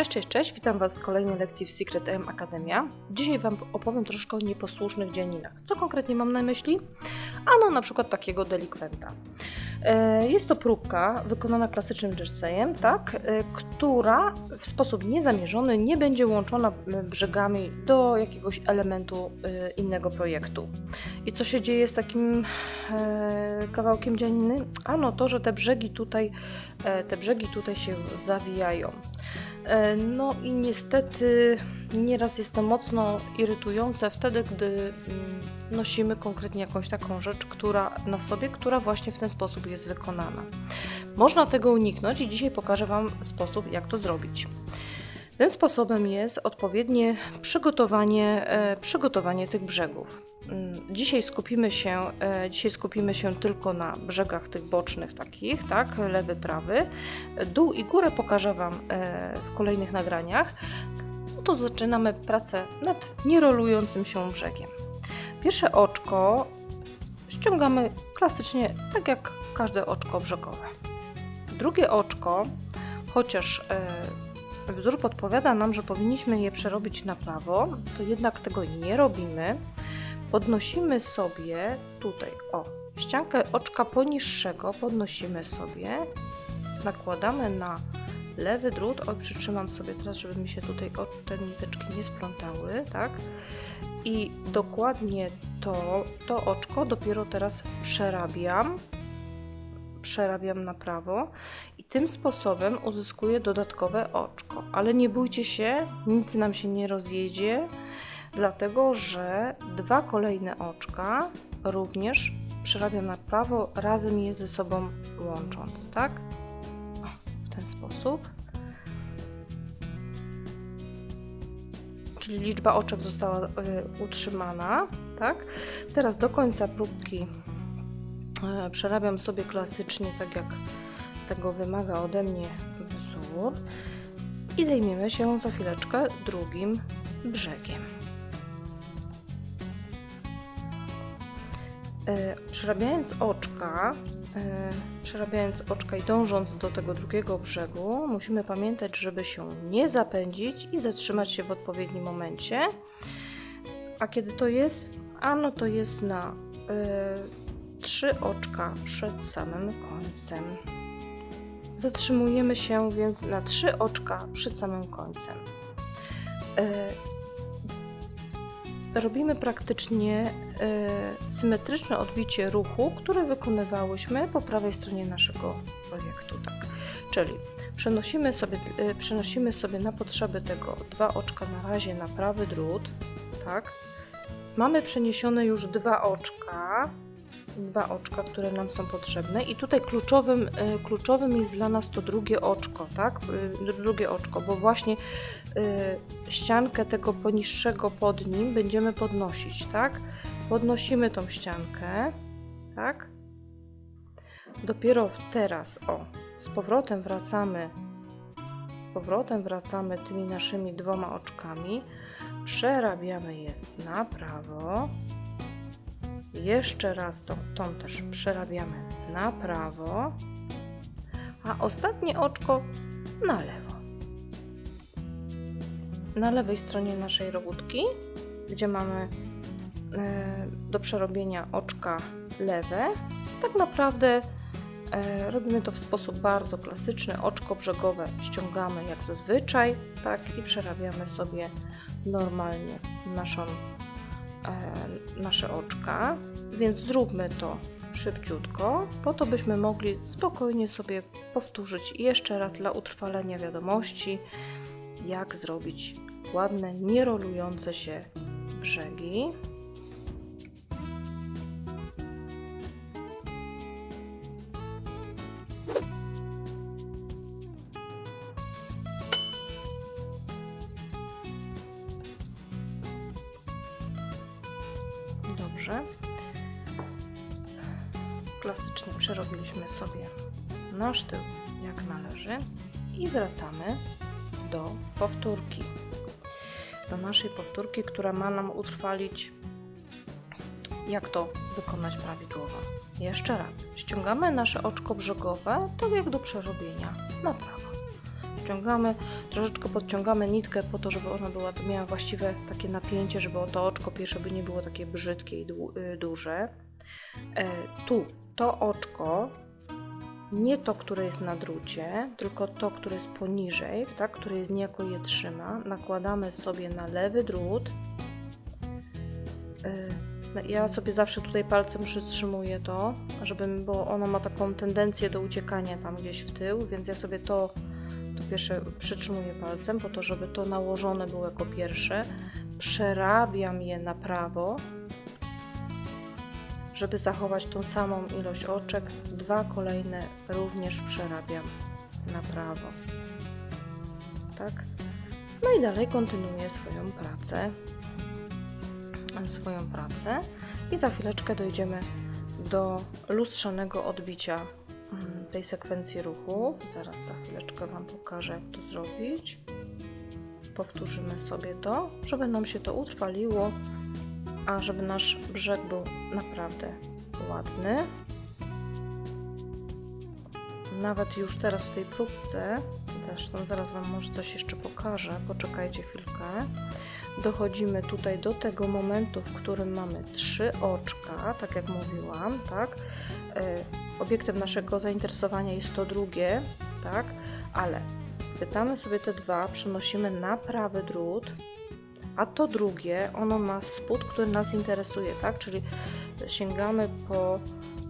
Cześć, cześć, cześć. Witam Was w kolejnej lekcji w Secret AM Akademia. Dzisiaj Wam opowiem troszkę o nieposłusznych dzianinach. Co konkretnie mam na myśli? Ano na przykład takiego delikwenta. E, Jest to próbka wykonana klasycznym jerseyem, tak, e, która w sposób niezamierzony nie będzie łączona m, brzegami do jakiegoś elementu e, innego projektu. I co się dzieje z takim kawałkiem dzianiny? Ano to, że te brzegi tutaj, te brzegi tutaj się zawijają. E, No i niestety nieraz jest to mocno irytujące wtedy, gdy mm, nosimy konkretnie jakąś taką rzecz, która na sobie, która właśnie w ten sposób jest wykonana. Można tego uniknąć i dzisiaj pokażę Wam sposób, jak to zrobić. Tym sposobem jest odpowiednie przygotowanie, e, przygotowanie tych brzegów. Mm, Dzisiaj skupimy, się, e, dzisiaj skupimy się tylko na brzegach tych bocznych takich, tak, lewy, prawy. Dół i górę pokażę Wam e, w kolejnych nagraniach. No to zaczynamy pracę nad nierolującym się brzegiem. Pierwsze oczko ściągamy klasycznie, tak jak każde oczko brzegowe. Drugie oczko, chociaż wzór podpowiada nam, że powinniśmy je przerobić na prawo, to jednak tego nie robimy. Podnosimy sobie tutaj, o, ściankę oczka poniższego podnosimy sobie, nakładamy na lewy drut, oj przytrzymam sobie teraz, żeby mi się tutaj o- te niteczki nie splątały, tak? I dokładnie to, to oczko dopiero teraz przerabiam, przerabiam na prawo i tym sposobem uzyskuję dodatkowe oczko. Ale nie bójcie się, nic nam się nie rozjedzie, dlatego że dwa kolejne oczka również przerabiam na prawo, razem je ze sobą łącząc, tak? O, w ten sposób. Czyli liczba oczek została y, utrzymana, tak? Teraz do końca próbki przerabiam sobie klasycznie, tak jak tego wymaga ode mnie wzór i zajmiemy się za chwileczkę drugim brzegiem. E, Przerabiając oczka, e, przerabiając oczka i dążąc do tego drugiego brzegu, musimy pamiętać, żeby się nie zapędzić i zatrzymać się w odpowiednim momencie. A kiedy to jest? Ano to jest na e, trzy oczka przed samym końcem. Zatrzymujemy się więc na trzy oczka przed samym końcem. E, robimy praktycznie e, symetryczne odbicie ruchu, które wykonywałyśmy po prawej stronie naszego projektu. Tak. Czyli przenosimy sobie, e, przenosimy sobie na potrzeby tego dwa oczka na razie na prawy drut. Tak. Mamy przeniesione już dwa oczka, dwa oczka, które nam są potrzebne i tutaj kluczowym, e, kluczowym jest dla nas to drugie oczko, tak? E, Drugie oczko, bo właśnie y, ściankę tego poniższego pod nim będziemy podnosić, tak? Podnosimy tą ściankę, tak? Dopiero teraz, o, z powrotem wracamy, z powrotem wracamy tymi naszymi dwoma oczkami, przerabiamy je na prawo, jeszcze raz tą, tą też przerabiamy na prawo, a ostatnie oczko na lewo na lewej stronie naszej robótki, gdzie mamy e, do przerobienia oczka lewe. Tak naprawdę e, robimy to w sposób bardzo klasyczny. Oczko brzegowe ściągamy jak zazwyczaj, tak i przerabiamy sobie normalnie naszą, nasze oczka. Więc zróbmy to szybciutko, po to byśmy mogli spokojnie sobie powtórzyć jeszcze raz dla utrwalenia wiadomości jak zrobić ładne, nierolujące się brzegi. Klasycznie przerobiliśmy sobie nasz tył jak należy i wracamy do powtórki. Do naszej powtórki, która ma nam utrwalić, jak to wykonać prawidłowo. Jeszcze raz. Ściągamy nasze oczko brzegowe, tak jak do przerobienia na prawo. Ściągamy, troszeczkę podciągamy nitkę po to, żeby ona była, miała właściwe takie napięcie, żeby to oczko pierwsze by nie było takie brzydkie i y, duże. E, tu to oczko, nie to, które jest na drucie, tylko to, które jest poniżej, tak, które niejako je trzyma, nakładamy sobie na lewy drut. E, no, Ja sobie zawsze tutaj palcem przytrzymuję to, żeby, bo ono ma taką tendencję do uciekania tam gdzieś w tył, więc ja sobie to pierwsze przytrzymuję palcem, po to, żeby to nałożone było jako pierwsze. Przerabiam je na prawo, żeby zachować tą samą ilość oczek. Dwa kolejne również przerabiam na prawo. Tak? No i dalej kontynuuję swoją pracę swoją pracę i za chwileczkę dojdziemy do lustrzanego odbicia tej sekwencji ruchów. Zaraz za chwileczkę Wam pokażę, jak to zrobić. Powtórzymy sobie to, żeby nam się to utrwaliło, a żeby nasz brzeg był naprawdę ładny. Nawet już teraz w tej próbce, zresztą zaraz Wam może coś jeszcze pokażę, poczekajcie chwilkę dochodzimy tutaj do tego momentu, w którym mamy trzy oczka, tak jak mówiłam, tak? Obiektem naszego zainteresowania jest to drugie, tak? Ale pytamy sobie te dwa, przenosimy na prawy drut, a to drugie, ono ma spód, który nas interesuje, tak? Czyli sięgamy po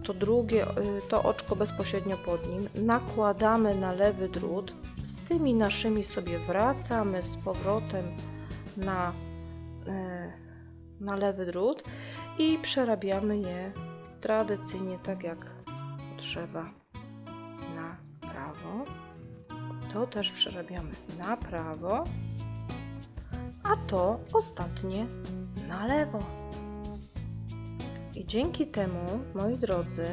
to drugie, y, to oczko bezpośrednio pod nim, nakładamy na lewy drut, z tymi naszymi sobie wracamy z powrotem na, e, na lewy drut i przerabiamy je tradycyjnie tak jak trzeba na prawo. To też przerabiamy na prawo, a to ostatnie na lewo. I dzięki temu, moi drodzy,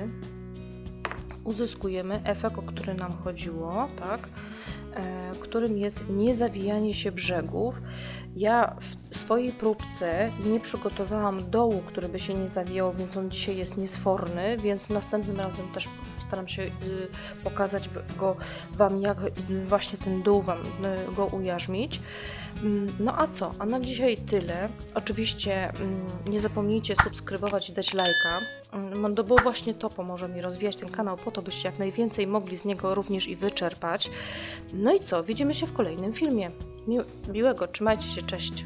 uzyskujemy efekt, o który nam chodziło, tak? E, którym jest niezawijanie się brzegów. Ja w swojej próbce nie przygotowałam dołu, który by się nie zawijał, więc on dzisiaj jest niesforny, więc następnym razem też staram się y, pokazać go Wam, jak właśnie ten dół Wam y, go ujarzmić. Mm, No a co? A na dzisiaj tyle. Oczywiście mm, nie zapomnijcie subskrybować i dać lajka, mm, no bo właśnie to pomoże mi rozwijać ten kanał po to, byście jak najwięcej mogli z niego również i wyczerpać. No i co? Widzimy się w kolejnym filmie. Mi- miłego, trzymajcie się, cześć.